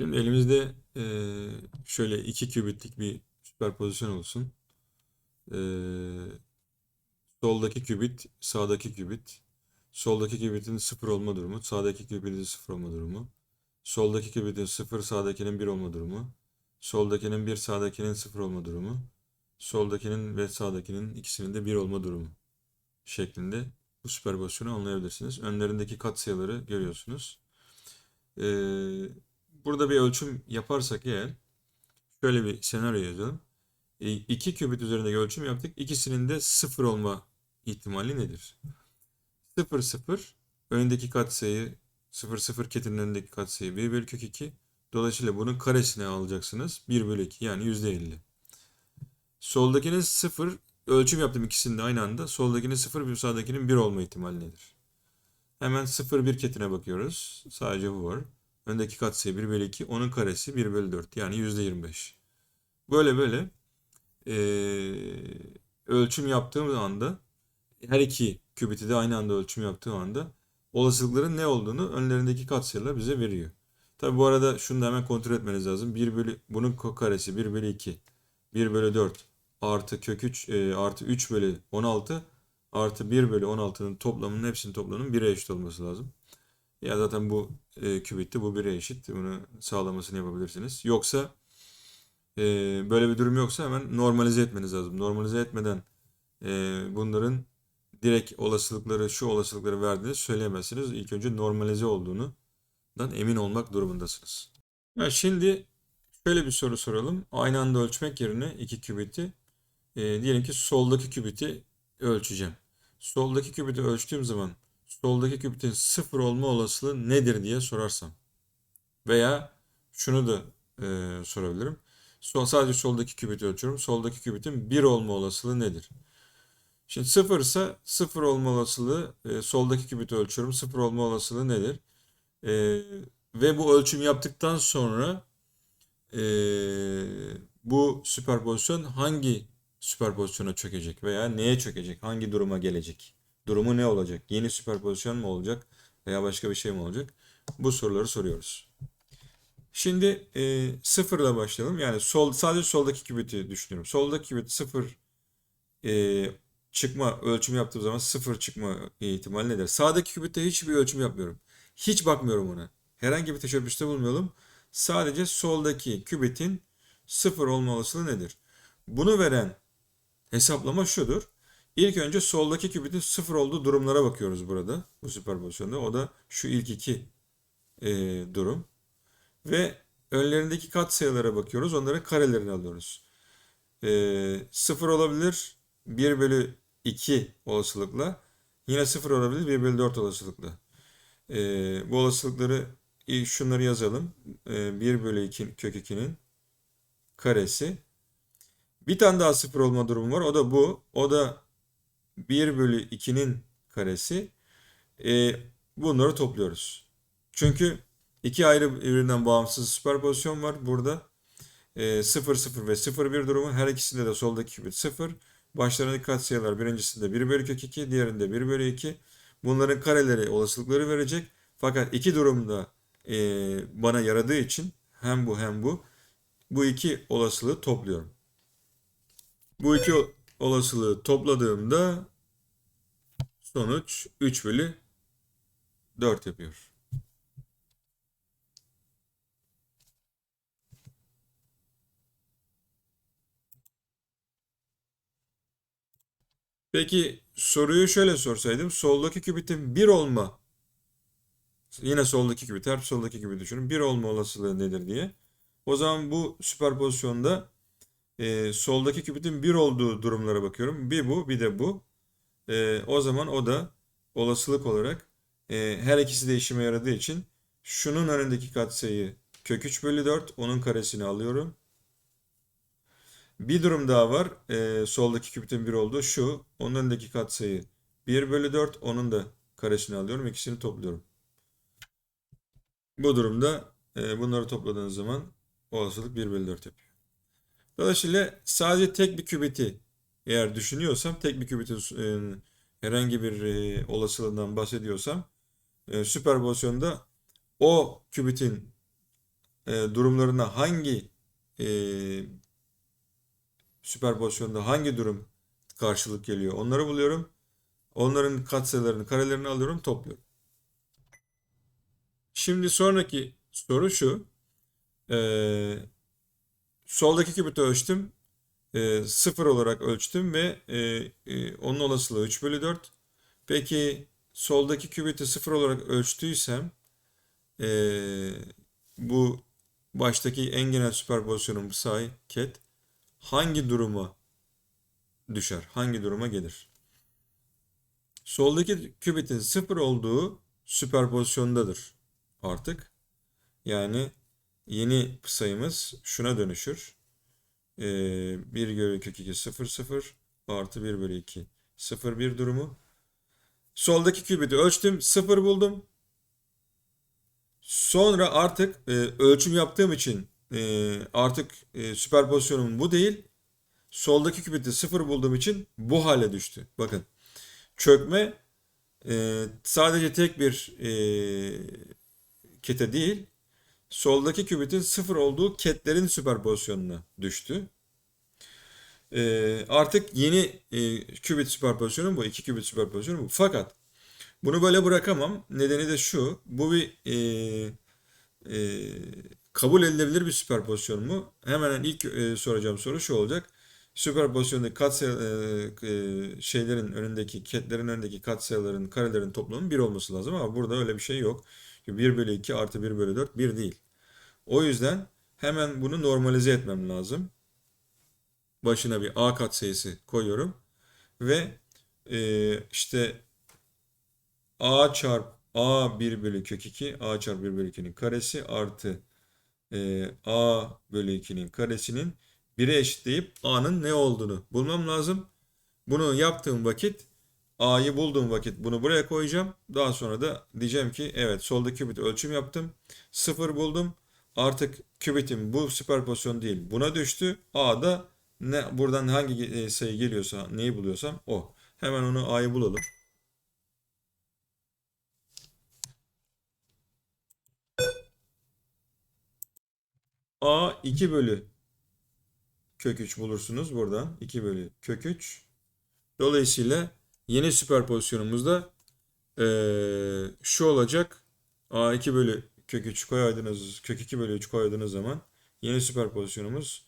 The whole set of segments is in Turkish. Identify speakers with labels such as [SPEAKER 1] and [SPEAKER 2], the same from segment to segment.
[SPEAKER 1] Şimdi elimizde eee, şöyle iki kübitlik bir süperpozisyon olsun. Eee, soldaki kübit, sağdaki kübit. Soldaki kübitin sıfır olma durumu, sağdaki kübitin sıfır olma durumu. Soldaki kübitin sıfır, sağdakinin bir olma durumu. Soldakinin bir, sağdakinin sıfır olma durumu. Soldakinin ve sağdakinin ikisinin de bir olma durumu şeklinde bu süperpozisyonu anlayabilirsiniz. Önlerindeki katsayıları görüyorsunuz. Ee, burada bir ölçüm yaparsak eğer şöyle bir senaryo yazalım. E, iki kübit üzerindeki ölçüm yaptık. İkisinin de sıfır olma ihtimali nedir? Sıfır sıfır önündeki katsayı sıfır sıfır ketinin önündeki katsayı 1 bölü kök 2. Dolayısıyla bunun karesine alacaksınız. 1 bölü 2 yani %50. Soldakinin sıfır ölçüm yaptım ikisini de aynı anda. Soldakinin sıfır bir sağdakinin 1 olma ihtimali nedir? Hemen 0 1 ketine bakıyoruz. Sadece bu var. Öndeki katsayı 1 bölü 2. Onun karesi 1 bölü 4. Yani %25. Böyle böyle eee, ölçüm yaptığım anda her iki kübiti de aynı anda ölçüm yaptığım anda olasılıkların ne olduğunu önlerindeki katsayılar bize veriyor. Tabi bu arada şunu da hemen kontrol etmeniz lazım. 1 bölü bunun karesi 1 bölü 2 1 bölü 4 artı kök 3 e, artı 3 bölü 16 artı 1 bölü 16'nın toplamının hepsinin toplamının 1'e eşit olması lazım. Ya zaten bu e, kübitti bu 1'e eşit. Bunu sağlamasını yapabilirsiniz. Yoksa e, böyle bir durum yoksa hemen normalize etmeniz lazım. Normalize etmeden e, bunların direkt olasılıkları şu olasılıkları verdiğini söyleyemezsiniz. İlk önce normalize olduğunu emin olmak durumundasınız. Ya şimdi şöyle bir soru soralım. Aynı anda ölçmek yerine iki kübiti e, diyelim ki soldaki kübiti ölçeceğim. Soldaki kübiti ölçtüğüm zaman soldaki kübitin sıfır olma olasılığı nedir diye sorarsam. Veya şunu da e, sorabilirim. Sol, sadece soldaki kübiti ölçüyorum. Soldaki kübitin 1 olma olasılığı nedir? Şimdi 0 ise 0 olma olasılığı e, soldaki kübiti ölçüyorum. 0 olma olasılığı nedir? E, ve bu ölçüm yaptıktan sonra e, bu süperpozisyon hangi süperpozisyona çökecek veya neye çökecek? Hangi duruma gelecek? Durumu ne olacak? Yeni süperpozisyon mu olacak veya başka bir şey mi olacak? Bu soruları soruyoruz. Şimdi e, sıfırla başlayalım. Yani sol sadece soldaki kübiti düşünüyorum. Soldaki kübit sıfır e, çıkma ölçüm yaptığım zaman sıfır çıkma ihtimali nedir? Sağdaki kübitte hiçbir ölçüm yapmıyorum. Hiç bakmıyorum ona. Herhangi bir teşebbüste bulunmayalım. Sadece soldaki kübitin sıfır olma olasılığı nedir? Bunu veren hesaplama şudur. İlk önce soldaki kübitin sıfır olduğu durumlara bakıyoruz burada. Bu süperpozisyonda. O da şu ilk iki e, durum. Ve önlerindeki katsayılara bakıyoruz. Onların karelerini alıyoruz. E, sıfır olabilir. 1 bölü 2 olasılıkla. Yine sıfır olabilir. 1 bölü 4 olasılıkla. E, bu olasılıkları şunları yazalım. E, 1 bölü 2 kök 2'nin karesi. Bir tane daha sıfır olma durumu var. O da bu. O da 1 bölü 2'nin karesi. E, bunları topluyoruz. Çünkü iki ayrı birbirinden bağımsız süperpozisyon var burada. E, 0 0 ve 0 1 durumu. Her ikisinde de soldaki kübit 0. Başlarındaki katsayılar birincisinde 1 bölü kök 2, diğerinde 1 bölü 2. Bunların kareleri olasılıkları verecek. Fakat iki durumda e, bana yaradığı için hem bu hem bu bu iki olasılığı topluyorum. Bu iki olasılığı topladığımda sonuç 3 bölü 4 yapıyor. Peki soruyu şöyle sorsaydım. Soldaki kübitin 1 olma yine soldaki kübit, hep soldaki gibi düşünün. 1 olma olasılığı nedir diye. O zaman bu süperpozisyonda e, soldaki kübitin 1 olduğu durumlara bakıyorum. Bir bu, bir de bu. E, o zaman o da olasılık olarak e, her ikisi de işime yaradığı için şunun önündeki katsayı kök 3 bölü 4. Onun karesini alıyorum. Bir durum daha var. E, soldaki kübitin 1 olduğu şu. Onun önündeki katsayı 1 bölü 4. Onun da karesini alıyorum. İkisini topluyorum. Bu durumda e, bunları topladığınız zaman olasılık 1 bölü 4 yapıyor. Dolayısıyla sadece tek bir kübiti eğer düşünüyorsam, tek bir kübitin e, herhangi bir e, olasılığından bahsediyorsam, e, süperpozisyonda o kübitin e, durumlarına hangi e, süperpozisyonda hangi durum karşılık geliyor onları buluyorum. Onların katsayılarını, karelerini alıyorum, topluyorum. Şimdi sonraki soru şu. Ee, soldaki kübiti ölçtüm. Ee, sıfır olarak ölçtüm ve e, e, onun olasılığı 3 bölü 4. Peki soldaki kübiti sıfır olarak ölçtüysem e, bu baştaki en genel süperpozisyonum psi ket hangi duruma düşer? Hangi duruma gelir? Soldaki kübitin sıfır olduğu süperpozisyondadır artık. Yani yeni sayımız şuna dönüşür. Ee, 1 bölü kök 2 0 0 artı 1 bölü 2 0 1 durumu. Soldaki kübiti ölçtüm 0 buldum. Sonra artık e, ölçüm yaptığım için e, artık e, süperpozisyonum bu değil. Soldaki kübiti 0 bulduğum için bu hale düştü. Bakın çökme e, sadece tek bir e, kete değil, soldaki kübitin sıfır olduğu ketlerin süperpozisyonuna düştü. E, artık yeni e, kübit süperpozisyonu bu, iki kübit süperpozisyonu bu. Fakat bunu böyle bırakamam. Nedeni de şu, bu bir e, e, kabul edilebilir bir süperpozisyon mu? Hemen ilk e, soracağım soru şu olacak süperpozisyondaki katsayı e, e, şeylerin önündeki ketlerin önündeki katsayıların karelerin toplamının 1 olması lazım ama burada öyle bir şey yok. 1 bölü 2 artı 1 bölü 4 1 değil. O yüzden hemen bunu normalize etmem lazım. Başına bir a katsayısı koyuyorum ve e, işte a çarp a 1 bölü kök 2 a çarp 1 bölü 2'nin karesi artı e, a bölü 2'nin karesinin 1'e eşitleyip a'nın ne olduğunu bulmam lazım. Bunu yaptığım vakit a'yı bulduğum vakit bunu buraya koyacağım. Daha sonra da diyeceğim ki evet solda kübit ölçüm yaptım. 0 buldum. Artık kübitim bu süperpozisyon değil. Buna düştü. A'da ne buradan hangi e, sayı geliyorsa neyi buluyorsam o. Hemen onu a'yı bulalım. A 2 bölü kök 3 bulursunuz buradan. 2 bölü kök 3. Dolayısıyla yeni süperpozisyonumuzda ee, şu olacak. A2 bölü kök 3 koydunuz, kök 2 bölü 3 koyduğunuz zaman yeni süperpozisyonumuz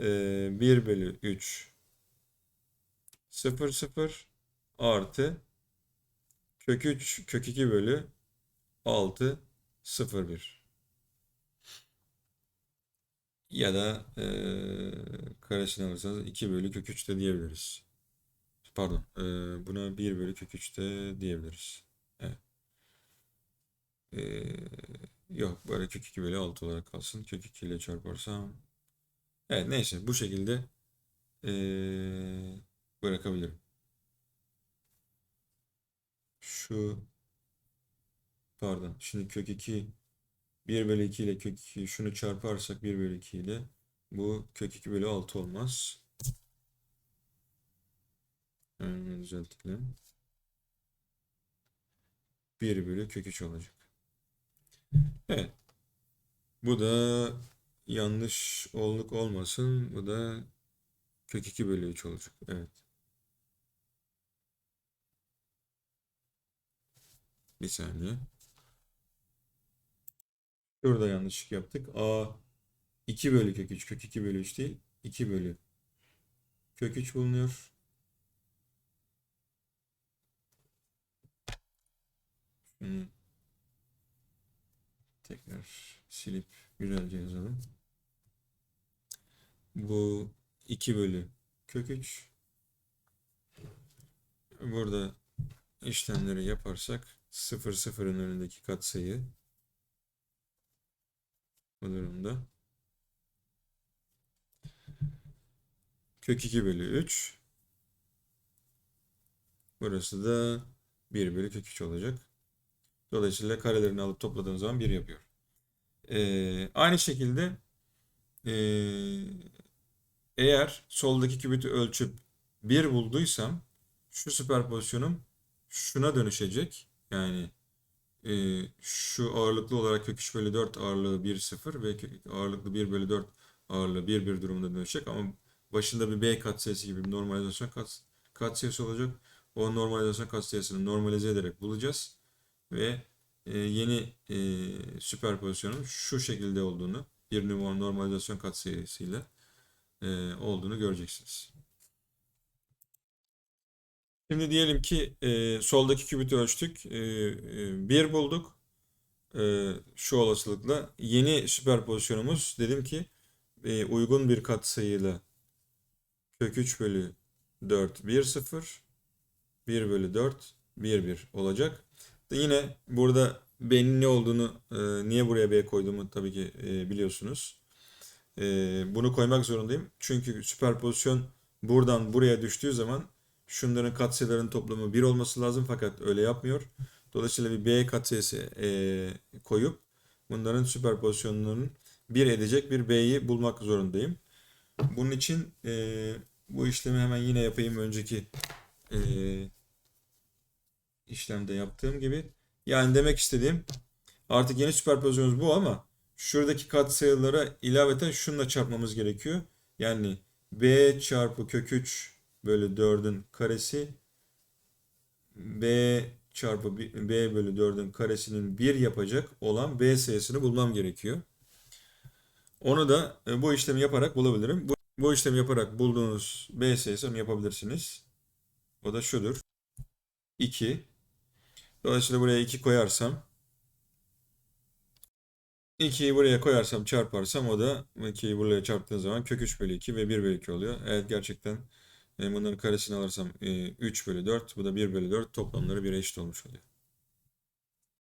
[SPEAKER 1] ee, 1 bölü 3 0 0 artı kök 3 kök 2 bölü 6 0 1 ya da e, karesini alırsanız 2 bölü kök 3 de diyebiliriz. Pardon. E, buna 1 bölü kök 3 de diyebiliriz. Evet. E, yok böyle kök 2 bölü 6 olarak kalsın. Kök 2 ile çarparsam. Evet neyse bu şekilde e, bırakabilirim. Şu pardon. Şimdi kök 2 1 bölü 2 ile kök 2 şunu çarparsak 1 bölü 2 ile bu kök 2 bölü 6 olmaz. Hemen düzeltelim. 1 bölü kök 3 olacak. Evet. Bu da yanlış olduk olmasın. Bu da kök 2 bölü 3 olacak. Evet. Bir saniye. Şurada yanlışlık yaptık. A 2 bölü kök 3. Kök 2 bölü 3 değil. 2 bölü kök 3 bulunuyor. Şunu tekrar silip güzelce yazalım. Bu 2 bölü kök 3. Burada işlemleri yaparsak 0 0'ın önündeki katsayı bu durumda. Kök 2 bölü 3. Burası da 1 bölü kök 3 olacak. Dolayısıyla karelerini alıp topladığım zaman 1 yapıyor. Ee, aynı şekilde e, eğer soldaki kübiti ölçüp 1 bulduysam şu süperpozisyonum şuna dönüşecek. Yani e, şu ağırlıklı olarak kök 3 bölü 4 ağırlığı 1 0 ve ağırlıklı 1 bölü 4 ağırlığı 1 1 durumunda dönüşecek ama başında bir B katsayısı gibi bir normalizasyon kat, katsayısı olacak. O normalizasyon katsayısını normalize ederek bulacağız ve e, yeni e, süperpozisyonun şu şekilde olduğunu bir numara normalizasyon katsayısıyla e, olduğunu göreceksiniz. Şimdi diyelim ki e, soldaki kübiti ölçtük. E, e, 1 bulduk. E, şu olasılıkla. Yeni süperpozisyonumuz dedim ki e, uygun bir katsayıyla kök 3 bölü 4 1 0 1 bölü 4 1 1 olacak. Yine burada B'nin ne olduğunu e, niye buraya B koyduğumu tabii ki e, biliyorsunuz. E, bunu koymak zorundayım. Çünkü süperpozisyon buradan buraya düştüğü zaman şunların katsayıların toplamı 1 olması lazım fakat öyle yapmıyor. Dolayısıyla bir B katsayısı koyup bunların süperpozisyonlarının 1 edecek bir B'yi bulmak zorundayım. Bunun için bu işlemi hemen yine yapayım önceki işlemde yaptığım gibi. Yani demek istediğim artık yeni süperpozisyonumuz bu ama şuradaki katsayılara ilaveten şununla çarpmamız gerekiyor. Yani b çarpı kök 3 bölü 4'ün karesi b çarpı b b bölü 4'ün karesinin 1 yapacak olan b sayısını bulmam gerekiyor. Onu da e, bu işlemi yaparak bulabilirim. Bu, bu işlemi yaparak bulduğunuz b sayısını yapabilirsiniz. O da şudur. 2. Dolayısıyla buraya 2 koyarsam 2'yi buraya koyarsam çarparsam o da 2'yi buraya çarptığın zaman kök 3 bölü 2 ve 1 bölü 2 oluyor. Evet gerçekten e, bunların karesini alırsam e, 3 bölü 4 bu da 1 bölü 4 toplamları 1'e eşit olmuş oluyor.